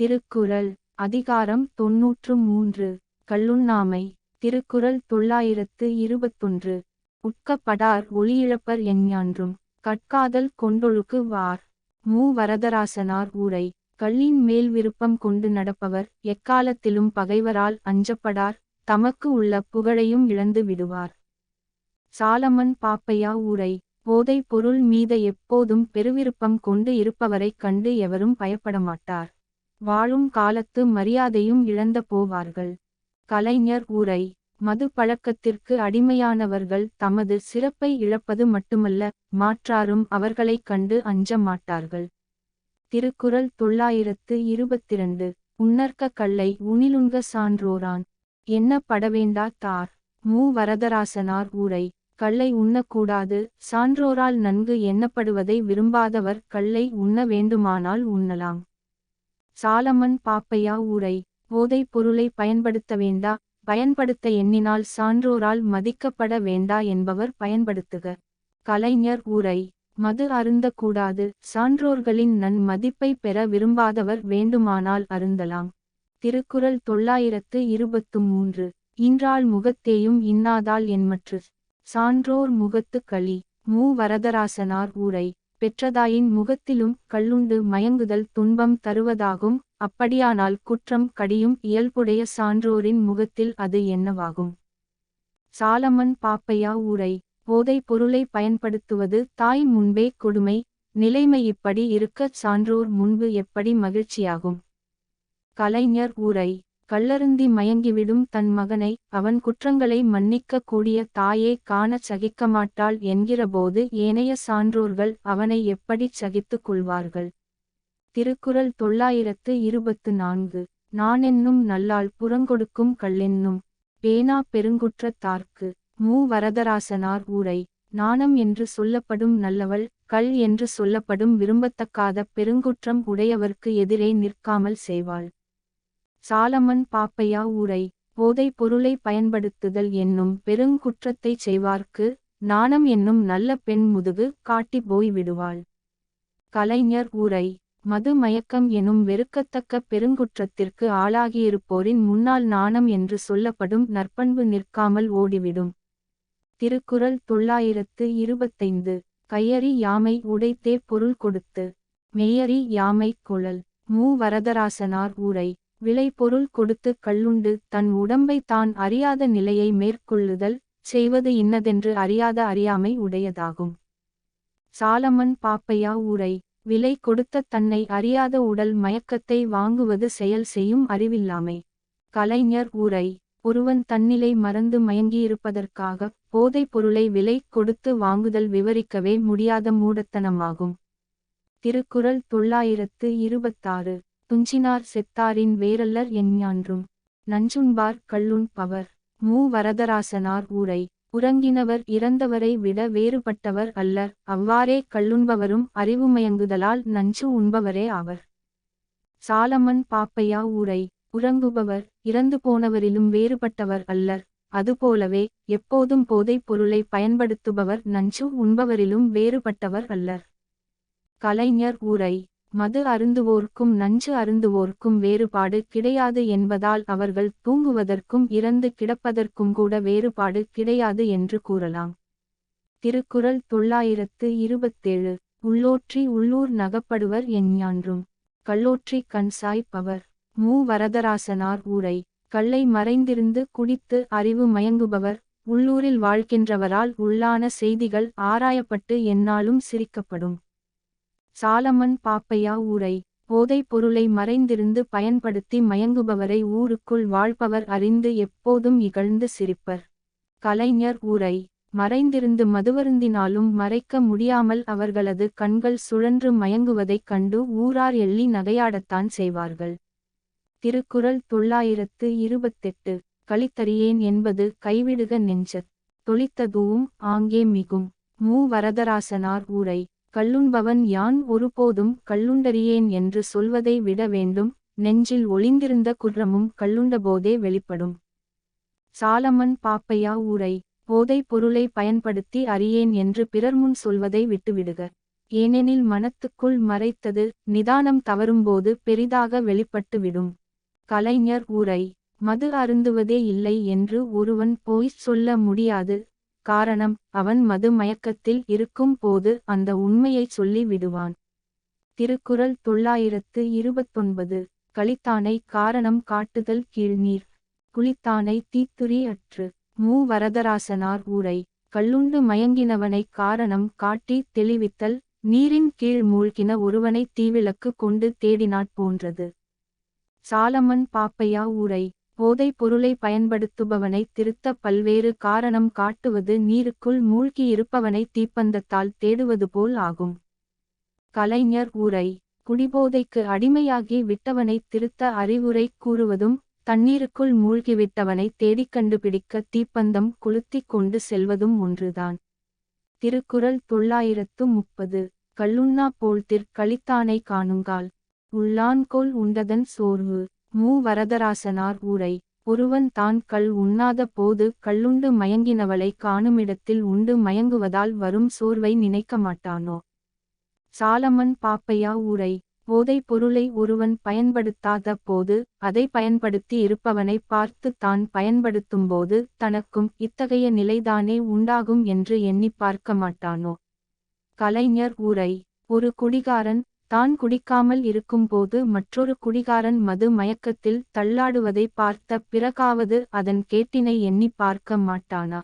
திருக்குறள் அதிகாரம் தொன்னூற்று மூன்று கள்ளுண்ணாமை திருக்குறள் தொள்ளாயிரத்து இருபத்தொன்று. உட்கப்படார் ஒளியிழப்பர் எஞ்ஞான்றும் கற்காதல் கொண்டொழுக்கு வார். மூ. வரதராசனார் ஊரை கல்லின் மேல் விருப்பம் கொண்டு நடப்பவர் எக்காலத்திலும் பகைவரால் அஞ்சப்படார் தமக்கு உள்ள புகழையும் இழந்து விடுவார். சாலமன் பாப்பையா ஊரை போதை பொருள் மீத எப்போதும் பெருவிருப்பம் கொண்டு இருப்பவரைக் கண்டு எவரும் பயப்படமாட்டார். வாழும் காலத்து மரியாதையும் இழந்த போவார்கள். கலைஞர் ஊரை மது பழக்கத்திற்கு அடிமையானவர்கள் தமது சிறப்பை இழப்பது மட்டுமல்ல மாற்றாரும் அவர்களைக் கண்டு அஞ்ச மாட்டார்கள். திருக்குறள் தொள்ளாயிரத்து இருபத்திரண்டு உன்னற்க கல்லை உணிலுண்க சான்றோரான். என்ன படவேண்டா தார் மூ. வரதராசனார் ஊரை கல்லை உண்ணக்கூடாது சான்றோரால் நன்கு எண்ணப்படுவதை விரும்பாதவர் கல்லை உண்ண வேண்டுமானால் உண்ணலாம். சாலமன் பாப்பையா ஊரை போதைப் பொருளை பயன்படுத்த வேண்டா பயன்படுத்த எண்ணினால் சான்றோரால் மதிக்கப்பட வேண்டா என்பவர் பயன்படுத்துக. கலைஞர் ஊரை மது அருந்தக்கூடாது சான்றோர்களின் நன் மதிப்பை பெற விரும்பாதவர் வேண்டுமானால் அருந்தலாம். திருக்குறள் தொள்ளாயிரத்து இருபத்து மூன்று இன்றாள் முகத்தேயும் இன்னாதால் என்மற்று. சான்றோர் முகத்து களி மூ வரதராசனார் ஊரை பெற்றதாயின் முகத்திலும் கள்ளுண்டு மயங்குதல் துன்பம் தருவதாகும். அப்படியானால் குற்றம் கடியும் இயல்புடைய சான்றோரின் முகத்தில் அது என்னவாகும்? சாலமன் பாப்பையா ஊரை போதை பொருளை பயன்படுத்துவது தாய் முன்பே கொடுமை. நிலைமை இப்படி இருக்கச் சான்றோர் முன்பு எப்படி மகிழ்ச்சியாகும்? கலைஞர் ஊரை கள்ளருந்தி மயங்கிவிடும் தன் மகனை அவன் குற்றங்களை மன்னிக்க கூடிய தாயே காணச் சகிக்கமாட்டாள் என்கிறபோது ஏனைய சான்றோர்கள் அவனை எப்படிச் சகித்துக் கொள்வார்கள்? திருக்குறள் தொள்ளாயிரத்து இருபத்து நான்கு. நானென்னும் நல்லாள் புறங்கொடுக்கும் கள்ளென்னும் பேனா பெருங்குற்றத்தார்க்கு மூ வரதராசனார் ஊரை. நாணம் என்று சொல்லப்படும் நல்லவள் கள் என்று சொல்லப்படும் விரும்பத்தக்காத பெருங்குற்றம் உடையவர்க்கு எதிரே நிற்காமல் செய்வாள். சாலமன் பாப்பையா ஊரை போதைப் பொருளை பயன்படுத்துதல் என்னும் பெருங்குற்றத்தைச் செய்வார்க்கு நாணம் என்னும் நல்ல பெண் முதுகு காட்டி போய் விடுவாள். கலைஞர் ஊரை மது மயக்கம் எனும் வெறுக்கத்தக்க பெருங்குற்றத்திற்கு ஆளாகியிருப்போரின் முன்னால் நாணம் என்று சொல்லப்படும் நற்பண்பு நிற்காமல் ஓடிவிடும். திருக்குறள் தொள்ளாயிரத்து இருபத்தைந்து கையறி யாமை உடைத்தே பொருள் கொடுத்து மெய்யறி யாமை குழல் மூ வரதராசனார் ஊரை விளை பொருள் கொடுத்து கள்ளுண்டு தன் உடம்பை தான் அறியாத நிலையை மேற்கொள்ளுதல் செய்வது இன்னதென்று அறியாத அறியாமை உடையதாகும். சாலமன் பாப்பையா ஊரை விலை கொடுத்த தன்னை அறியாத உடல் மயக்கத்தை வாங்குவது செயல் செய்யும் அறிவில்லாமை. கலைஞர் ஊரை ஒருவன் தன்னிலை மறந்து மயங்கியிருப்பதற்காக போதைப் பொருளை விலை கொடுத்து வாங்குதல் விவரிக்கவே முடியாத மூடத்தனமாகும். திருக்குறள் தொள்ளாயிரத்து இருபத்தாறு. துஞ்சினார் செத்தாரின் வேரல்லர் எஞ்ஞான்றும் நஞ்சுண்பார் கள்ளுண் பவர். மூ வரதராசனார் ஊரை. உறங்கினவர் இறந்தவரை விட வேறுபட்டவர் அல்லர். அவ்வாறே கள்ளுண்பவரும் அறிவுமயங்குதலால் நஞ்சு உண்பவரே ஆவர். சாலமன் பாப்பையா ஊரை. உறங்குபவர் இறந்து போனவரிலும் வேறுபட்டவர் அல்லர். அதுபோலவே எப்போதும் போதைப் பொருளை பயன்படுத்துபவர் நஞ்சு உண்பவரிலும் வேறுபட்டவர் அல்லர். கலைஞர் ஊரை. மது அருந்துவோர்க்கும் நஞ்சு அருந்துவோர்க்கும் வேறுபாடு கிடையாது என்பதால் அவர்கள் தூங்குவதற்கும் இறந்து கிடப்பதற்கும் கூட வேறுபாடு கிடையாது என்று கூறலாம். திருக்குறள் தொள்ளாயிரத்து இருபத்தேழு. உள்ளோற்றி உள்ளூர் நகப்படுவர் எஞ்ஞான்றும் கல்லோற்றி கண்சாய் பவர் மூ. வரதராசனார் ஊரை. கல்லை மறைந்திருந்து குடித்து அறிவு மயங்குபவர். உள்ளூரில் வாழ்கின்றவரால் உள்ளான செய்திகள் ஆராயப்பட்டு என்னாலும் சிரிக்கப்படும். சாலமன் பாப்பையா ஊரை போதைப் பொருளை மறைந்திருந்து பயன்படுத்தி மயங்குபவரை ஊருக்குள் வாழ்பவர் அறிந்து எப்போதும் இகழ்ந்து சிரிப்பர். கலைஞர் ஊரை மறைந்திருந்து மதுவருந்தினாலும் மறைக்க முடியாமல் அவர்களது கண்கள் சுழன்று மயங்குவதைக் கண்டு ஊரார் எள்ளி நகையாடத்தான் செய்வார்கள். திருக்குறள் தொள்ளாயிரத்து இருபத்தெட்டு களித்தறியேன் என்பது கைவிடுக நெஞ்சத் தொளித்ததுவும் ஆங்கே மிகும் மூ வரதராசனார் ஊரை கள்ளுண்பவன் யான் ஒருபோதும் கள்ளுண்டறியேன் என்று சொல்வதை விட வேண்டும். நெஞ்சில் ஒளிந்திருந்த குற்றமும் கள்ளுண்டபோதே வெளிப்படும். சாலமன் பாப்பையா ஊரை போதைப் பொருளை பயன்படுத்தி அறியேன் என்று பிறர் முன் சொல்வதை விட்டுவிடுக. ஏனெனில் மனத்துக்குள் மறைத்தது நிதானம் தவறும்போது பெரிதாக வெளிப்பட்டுவிடும். கலைஞர் ஊரை மது அருந்துவதே இல்லை என்று ஒருவன் போய்ச் சொல்ல முடியாது. காரணம் அவன் மது மயக்கத்தில் இருக்கும் போது அந்த உண்மையைச் சொல்லி விடுவான் திருக்குறள் தொள்ளாயிரத்து இருபத்தொன்பது. கழித்தானை காரணம் காட்டுதல் கீழ்நீர். குளித்தானை தீத்துரி அற்று. மூ. வரதராசனார் ஊரை கள்ளுண்டு மயங்கினவனைக் காரணம் காட்டி தெளிவித்தல். நீரின் கீழ் மூழ்கின ஒருவனை தீவிளக்கு கொண்டு தேடினாற் போன்றது. சாலமன் பாப்பையா ஊரை போதைப் பொருளை பயன்படுத்துபவனை திருத்த பல்வேறு காரணம் காட்டுவது நீருக்குள் மூழ்கியிருப்பவனை தீப்பந்தத்தால் தேடுவது போல் ஆகும். கலைஞர் உரை குடிபோதைக்கு அடிமையாகி விட்டவனை திருத்த அறிவுரை கூறுவதும் தண்ணீருக்குள் மூழ்கிவிட்டவனை தேடிக் கண்டுபிடிக்க தீப்பந்தம் குளுத்திக் கொண்டு செல்வதும் ஒன்றுதான். திருக்குறள் தொள்ளாயிரத்து முப்பது கள்ளுண்ணா போழ்த்திற் களித்தானை காணுங்கால் உள்ளான்கோல் உண்டதன் சோர்வு. மூ. வரதராசனார் ஊரை ஒருவன் தான் கள் உண்ணாத போது கள்ளுண்டு மயங்கினவளை காணுமிடத்தில் உண்டு மயங்குவதால் வரும் சோர்வை நினைக்க மாட்டானோ? சாலமன் பாப்பையா ஊரை போதைப் பொருளை ஒருவன் பயன்படுத்தாத போது அதை பயன்படுத்தி இருப்பவனை பார்த்து தான் பயன்படுத்தும்போது தனக்கும் இத்தகைய நிலைதானே உண்டாகும் என்று எண்ணிப் பார்க்க மாட்டானோ? கலைஞர் ஊரை ஒரு குடிகாரன் தான் குடிக்காமல் இருக்கும்போது மற்றொரு குடிகாரன் மது மயக்கத்தில் தள்ளாடுவதை பார்த்த பிறகாவது அதன் கேட்டினை எண்ணி பார்க்க மாட்டானா?